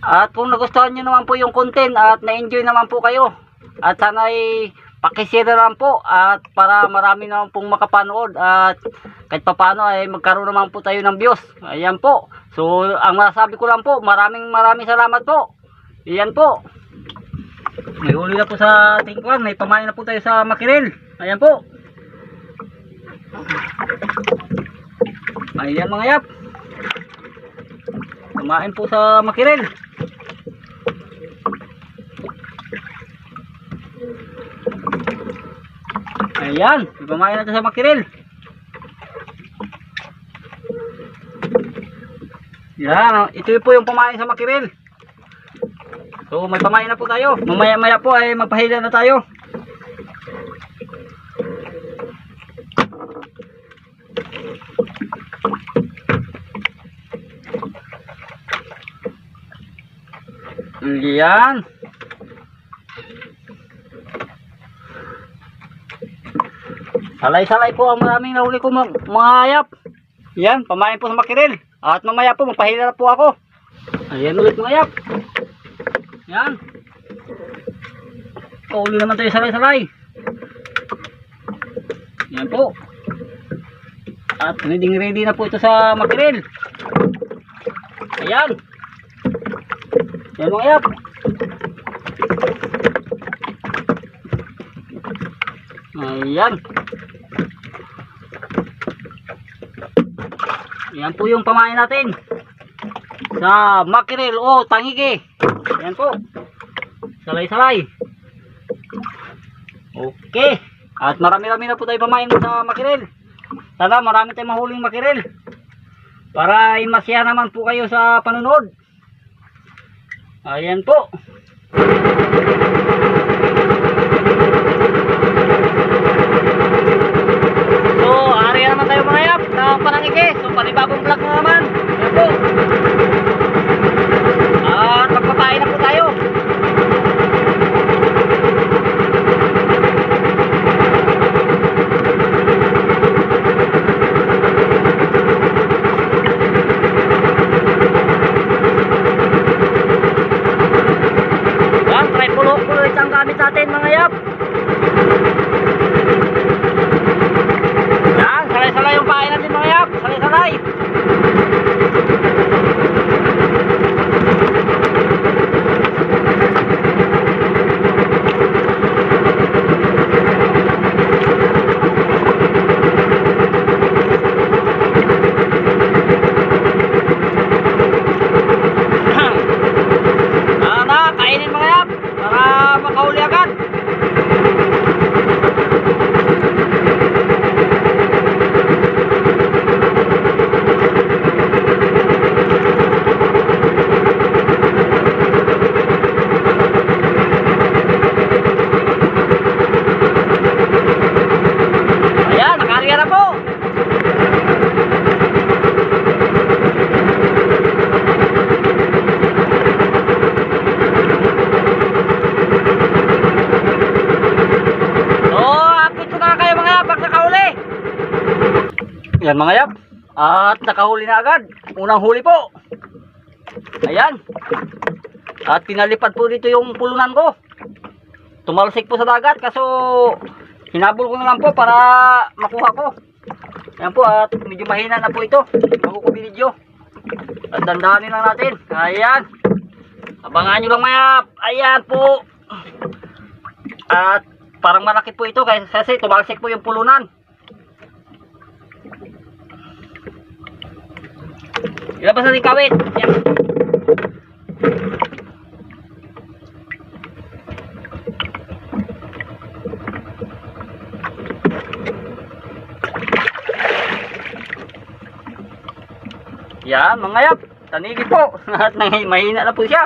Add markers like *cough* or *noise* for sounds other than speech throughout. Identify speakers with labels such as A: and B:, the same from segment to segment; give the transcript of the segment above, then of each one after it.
A: At kung nagustuhan nyo naman po yung content at na-enjoy naman po kayo. At sana ay pakishare na lang po at para marami naman pong makapanood at kahit papano ay magkaroon naman po tayo ng views. Ayan po. So ang masasabi ko lang po, maraming maraming salamat po. Ayan po. May huli na po sa ating kwan. May pamain na po tayo sa makiril. Ayan po. Ayan mga yap. Kumain po sa makiril. Ayan, kumain na tayo sa makiril. Yan, oh, ito po yung pamain sa makiril. So may pamain na po tayo. Mamaya maya po ay magpahila na tayo. Yan. Salay-salay po ang maraming nahuli ko mga, hayap. Yan, pamain po sa makiril. At mamaya po magpahila po ako. Ayan ulit mga hayap. Yan. Kauli naman tayo salay-salay. Yan po. At ready ready na po ito sa makiril. Ayan. Yan mga yap. Ayan. Yan po yung pamain natin. Sa makiril o tangige. Yan po. Salay-salay. Okay. At marami-rami na po tayo pamain sa makiril. Sana marami tayong mahuling makiril. Para ay masaya naman po kayo sa panonood. Ayan po. So, ari naman tayo mga yap sa panangike. So, panibagong vlog na naman. Ayan po. At magpapain na po tayo. Yan, triple hook po ulit ang gamit natin mga yap. Yan, salay-salay yung pain natin mga yap. Salay-salay. Ah, na, kainin mga yap para makahuli agad. Ayan, nakarga na po. So, update ko na kayo mga yap pag nakahuli. Yan mga yap. At nakahuli na agad. Unang huli po. Ayan. At pinalipad po dito yung pulunan ko. Tumalsik po sa dagat kaso hinabol ko na lang po para makuha ko. Ayan po at medyo mahina na po ito. Binidyo. At dandahanin lang natin. Ayan. Abangan nyo lang mga yap. Ayan po. At parang malaki po ito kasi tumalsik po yung pulunan. Ilabas natin kawit. Yan. Yan, mga yap. Tanigi po. *laughs* At nang- mahina na po siya.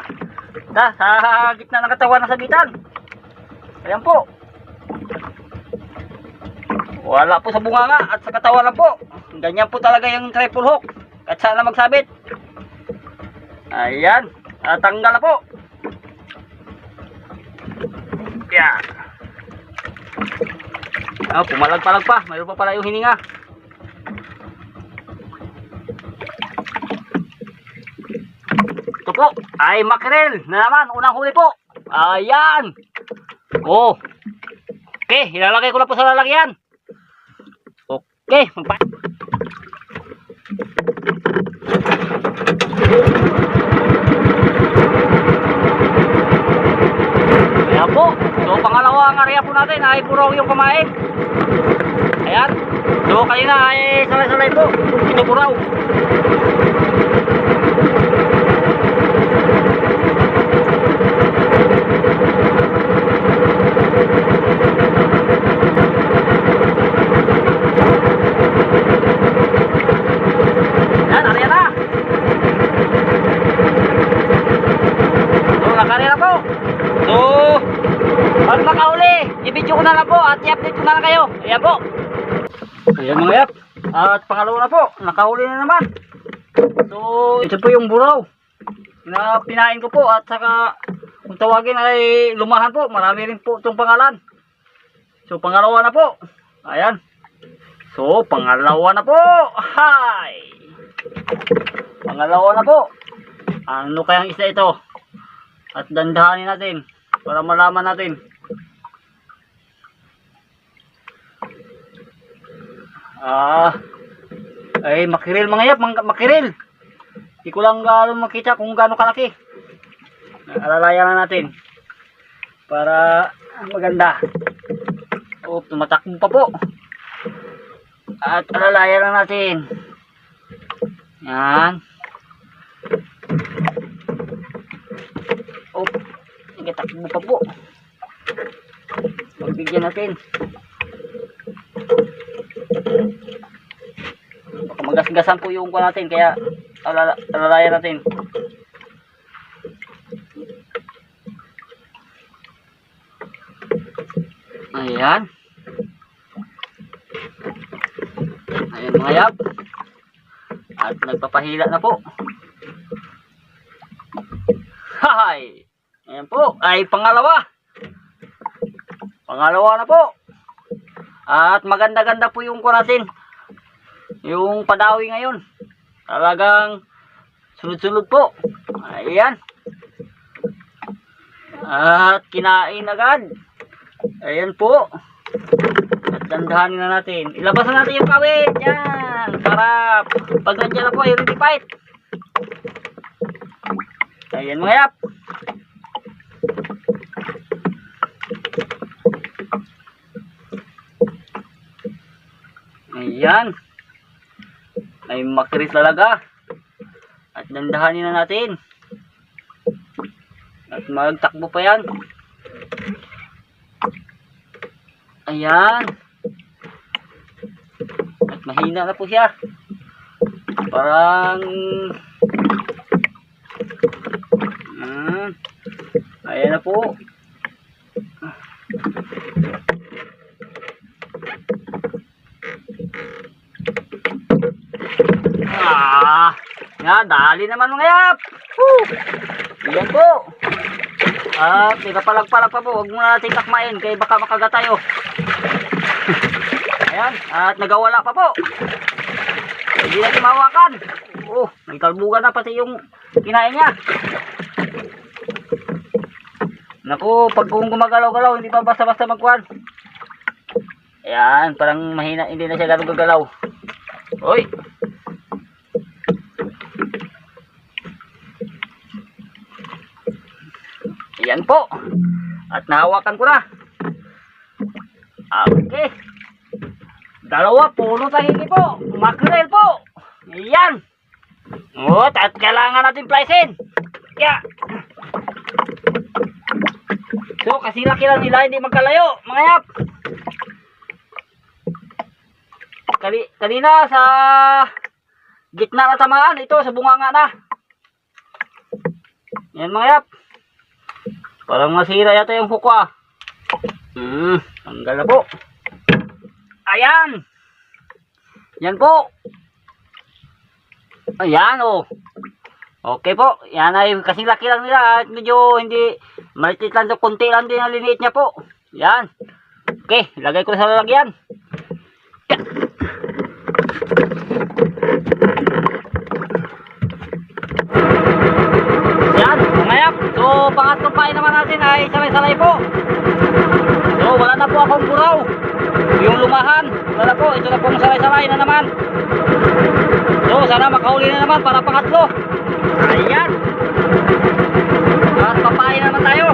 A: Da, sa gitna ng katawan ng sagitan. Ayan po. Wala po sa bunganga at sa katawan lang po. Ganyan po talaga yung triple hook. At sana magsabit. Ayan. At tanggal na po. Yan. Oh, pumalag-palag pa. Mayroon pa pala yung hininga. Ito po, ay makrel na naman. Unang huli po. Ayan. Oh. Okay, ilalagay ko na po sa lalagyan. Okay, magpa... Ayan po. So, pangalawang area po natin ay puro yung kumain. Ayan. So, kanina ay salay-salay po. Ito buraw. Yan, area na. So, nakari na po. So, pag nakauli, i-video ko na lang po at i-update ko na lang kayo. Ayan po. Ayan mga yap. At pangalawa na po, nakahuli na naman. So, ito po yung buraw na pinain ko po at saka kung tawagin ay lumahan po. Marami rin po itong pangalan. So, pangalawa na po. Ayan. So, pangalawa na po. Hi! Pangalawa na po. Ano kayang isa ito? At dandahanin natin para malaman natin. Ah, ay makiril mga yap, makiril. Hindi ko lang gaano makita kung gaano kalaki. Alalayan na natin. Para maganda. Oh, tumatakbo pa po. At alalayan na natin. Yan. Oh, nagatakbo pa po. Pagbigyan natin. Magasgasan po yung kuha natin, kaya alala- alalayan natin. Ayan. Ayan mga yap. At nagpapahila na po. Hay! Ayan po, ay pangalawa. Pangalawa na po. At maganda-ganda po yung ko natin. Yung padawi ngayon. Talagang sunod-sunod po. Ayan. At kinain agad. Ayan po. At dandahanin na natin. Ilabas na natin yung kawit. Yan. Para pag nandiyan na po ay ready fight. Ayan mga yap. Ayan. Ay makiris talaga. At dandahanin na natin. At magtakbo pa yan. Ayan. At mahina na po siya. Parang... Hmm. Ayan na po. Ah, yan, dali naman mga yap. Woo! Yan po. At may kapalag-palag pa po. Huwag muna natin takmain kaya baka makagat tayo. *laughs* Ayan, at nagawala pa po. Hindi natin mahawakan. Oh, may kalbugan na pati yung kinain niya. Naku, pag kung gumagalaw-galaw, hindi pa basta-basta magkuhan. Ayan, parang mahina, hindi na siya ganun gagalaw. Oy, Ayan po. At nahawakan ko na. Okay. Dalawa, puno tahigi po. Makrel po. Ayan. O, at kailangan natin plisin. Kaya. So, kasi laki lang nila, hindi magkalayo. Mga yap. Kali, kanina sa gitna na tamaan, ito sa bunganga na. Yan mga yap. Parang masira yata yung hook ah. Hmm, tanggal na po. Ayan. Yan po. Ayan oh. Okay po. Yan ay kasi laki lang nila at medyo hindi malitit lang to konti lang din ang liniit niya po. Yan. Okay, lagay ko sa lalagyan. Pangatlong pain naman natin ay salay-salay po. So, wala na po akong buraw. Yung lumahan, wala na po. Ito na pong salay-salay na naman. So, sana makahuli na naman para pangatlo. Ayan. At papain na naman tayo.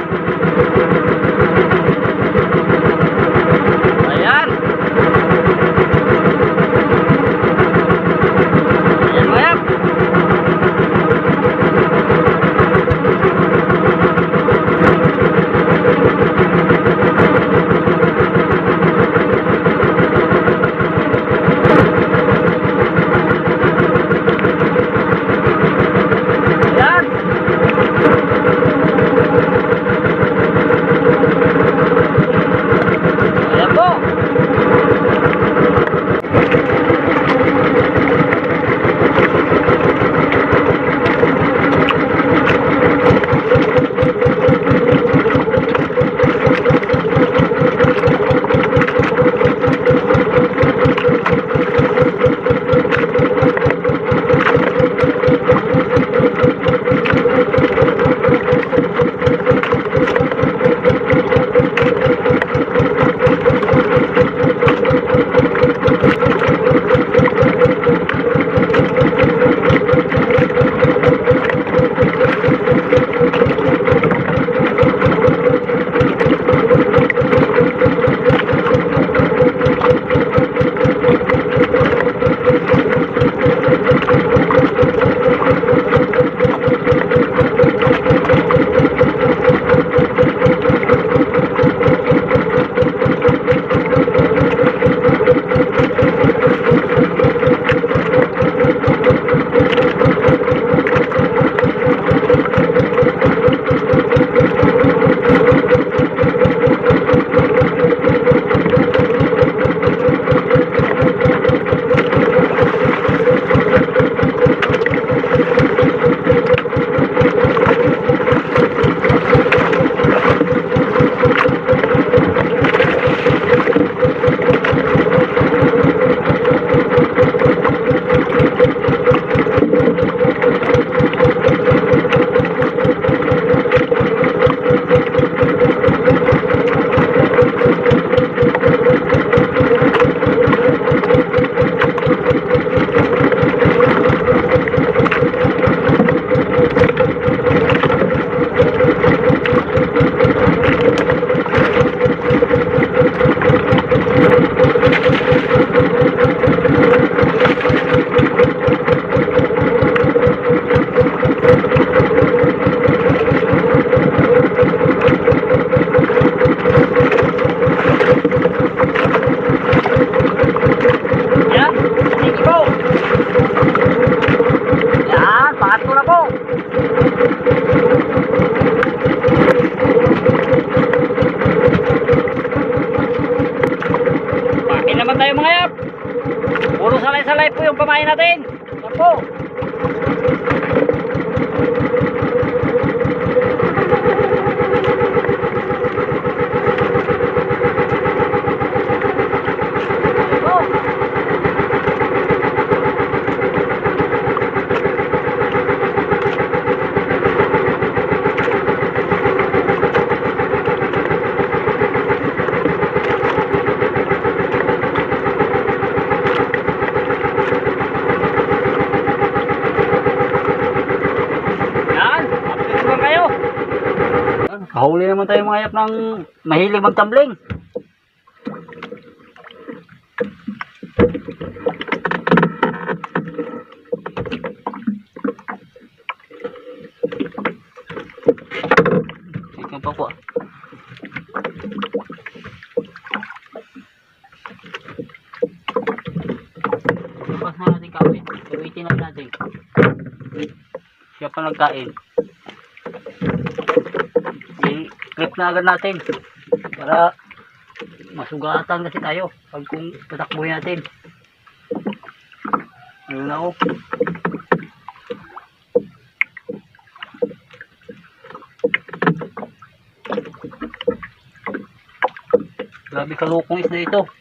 A: Kahuli naman tayo mga yap ng mahilig magtambling. Ito pa po. Bukas na natin kape. Gamitin na pa nagkain. Na agad natin. Para masugatan kasi tayo. Pag kung tatakboy natin. Ayun na oh. Grabe kalukong isda ito.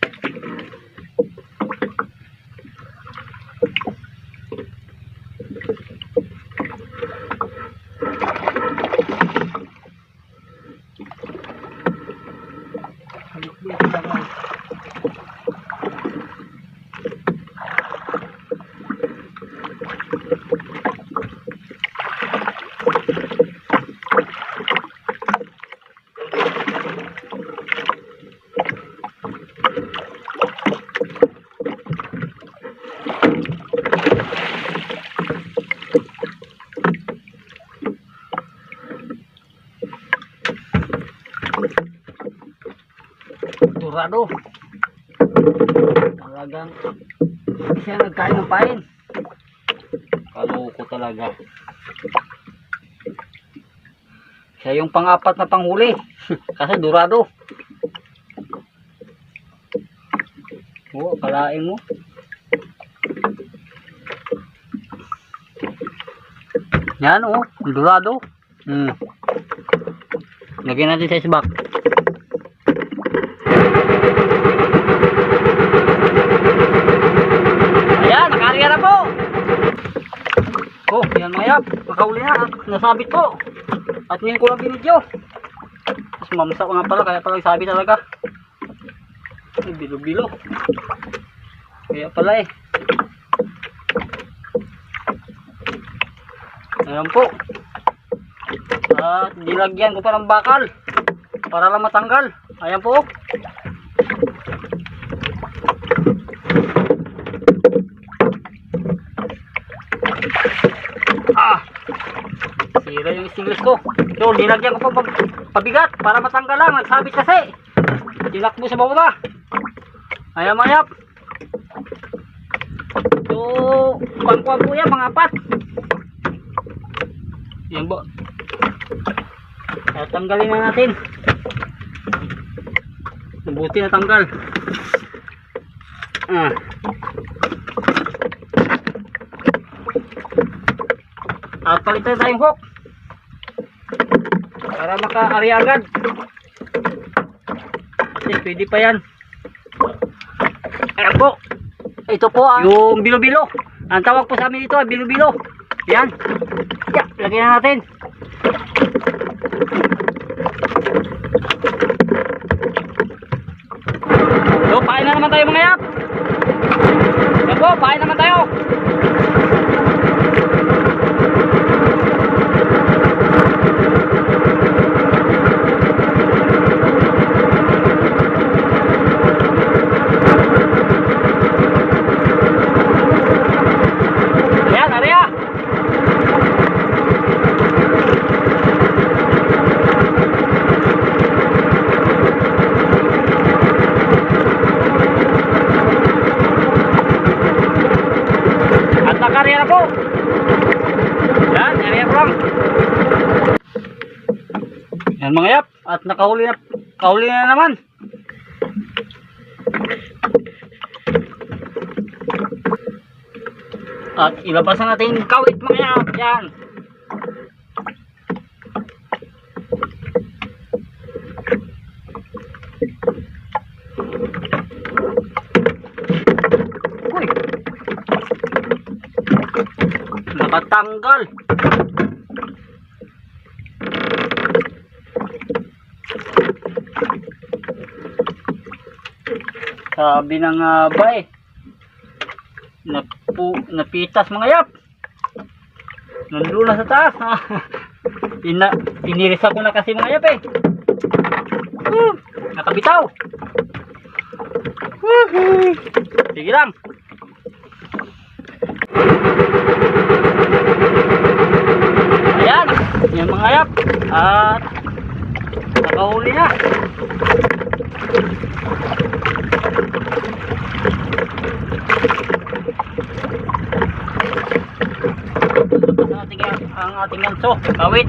A: Durado. Talagang siya nagkain ng pain. Kaloko talaga. Siya yung pang-apat na panghuli. *laughs* Kasi durado. Oo, kalain mo. Yan oh, durado. Hmm. Lagyan natin sa isbak. Ayan, nakarya na po. Oh, yan Nakahuli na. at Nasabit po. At ngayon ko lang binidyo. Mas mamsa ko nga pala, kaya pala sabi talaga. Ay, bilo-bilo. Kaya pala eh. Ayan po. At nilagyan ko pa ng bakal. Para lang matanggal. Ayan po. Sira yung singles ko. So, nilagyan ko pa pab- pabigat para matanggal lang. Nagsabit kasi. Tinakbo sa baba. Ayan mayap. So, pangkuhan po yan, mga apat. Yan po. At tanggalin na natin. Mabuti na tanggal. Ah. At palitan tayong hook. Para maka-ari agad. Kasi pwede pa yan. Ayan po. Ito po ah, yung bilo-bilo. Ang tawag po sa amin dito ay bilo-bilo. Yan. Yeah, lagyan na natin. So, pain na naman tayo mga yap. Yan po, pain naman tayo. Ayan, area. At nakarya na po. Yan, area ko lang. Yan mga yap. At nakahuli na, kahuli na naman. At ilabas na natin kawit mga yap. Yan. Uy. Nakatanggal. Sabi na nga ba. Napu, napitas mga yap. Nandun na sa taas. Ha? *laughs* Ina, tinirisa ko na kasi mga yap eh. Hmm, nakabitaw. Woohoo! Sige lang. Ayan, yung mga yap. At nakahuli na. ang ating, ang ating ganso, kawit.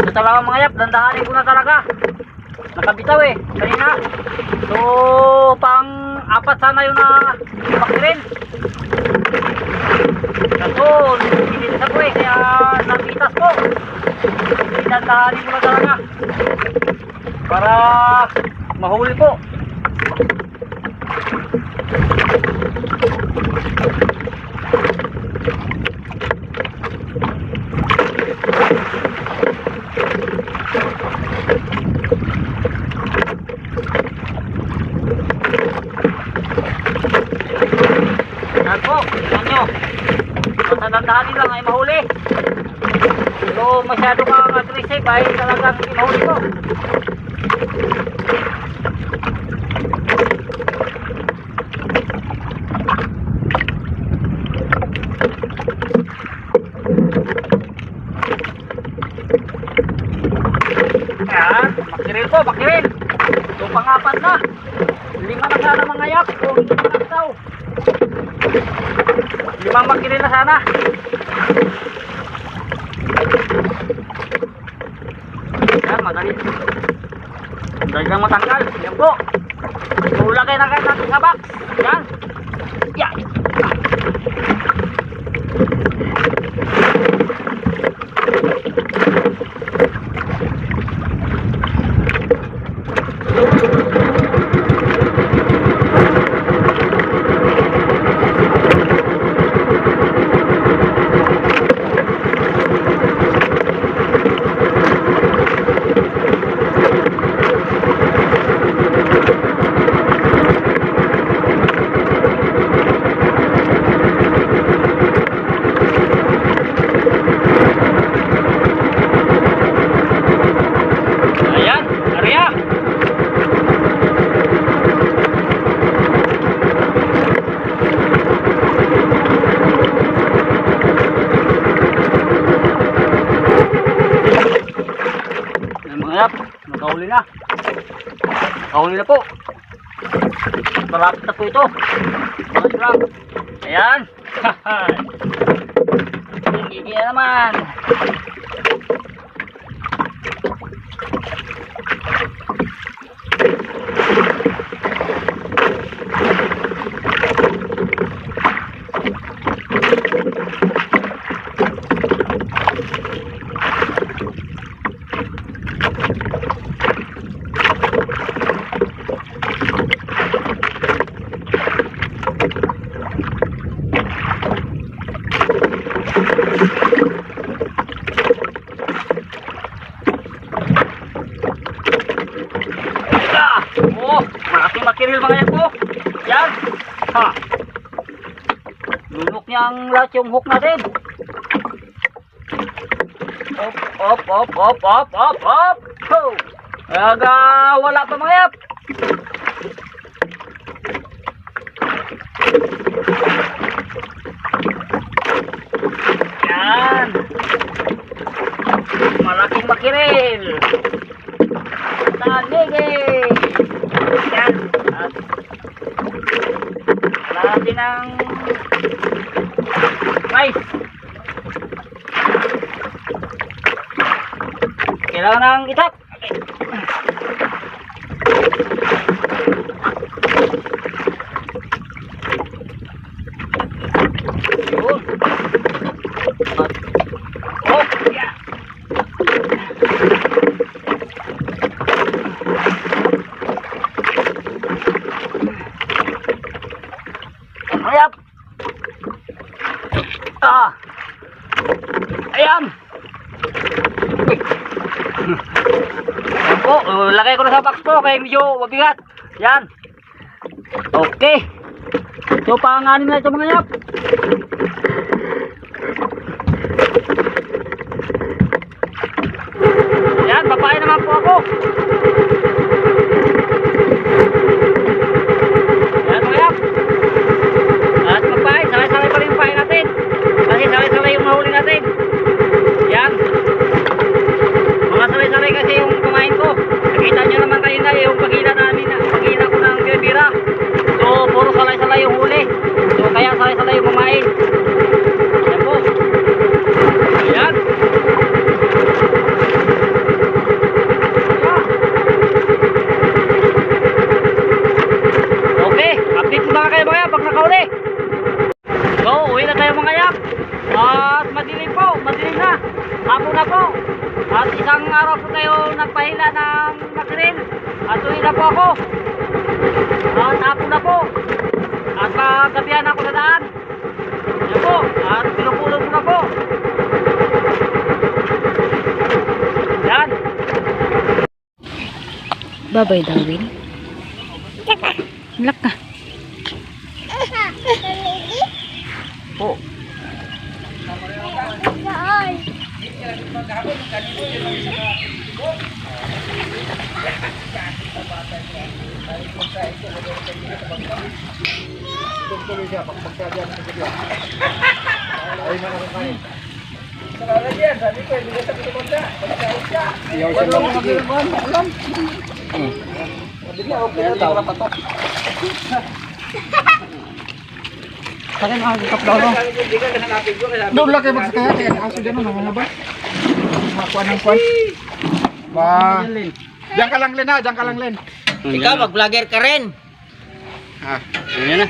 A: Ito talaga mga yap, dandahanin ko na talaga. Nakabitaw eh, kanina. So, pang apat sana yun na bakirin. Kaso, nililis ako eh, kaya napitas ko. Dandahanin ko na talaga. Para mahuli po. aim lang ay mahuli. So masyado kang aggressive ay talagang mahuli ko. Ayan, bakiril po, bakiril. So pangapat na. Lima na sana mga yak. So, lima na sana. Limang bakiril na sana. Marami po. Malapit na po ito. Mga drag. Ayan. *laughs* Ang gigi na naman. ang lahat yung hook natin. Op, op, op, op, op, op, op. Aga, wala pa mga yap. Yan. Malaking makiril. Tanigil. Yan. At natin ang Kamay! Kailangan ng itak! Ah. Ayan. Ayan po, lagay ko na sa box po kaya medyo mabigat. Ayan. Okay. So, panganin na ito mga yap. Ayan, papain naman po ako. mais Babay daw, Will. Lock ka. Oo. Tuloy-tuloy siya, pagpagsa dyan sa video. Ay, manakakain. Salamat yan, sabi ko, ibigay sa pagpagsa. Pagpagsa
B: siya. Ayaw siya lang.
A: Hmm. Bigla ako pa to.
B: Kaya na ang kapdaw no. Doon laki ba sa kaya kaya ang sudyan no mga ba? Makuan ang kuan. Ba. Diyan ka lang len ha, diyan ka lang len.
A: Ikaw mag-vlogger ka rin.
B: Ah, ha,
A: yun na.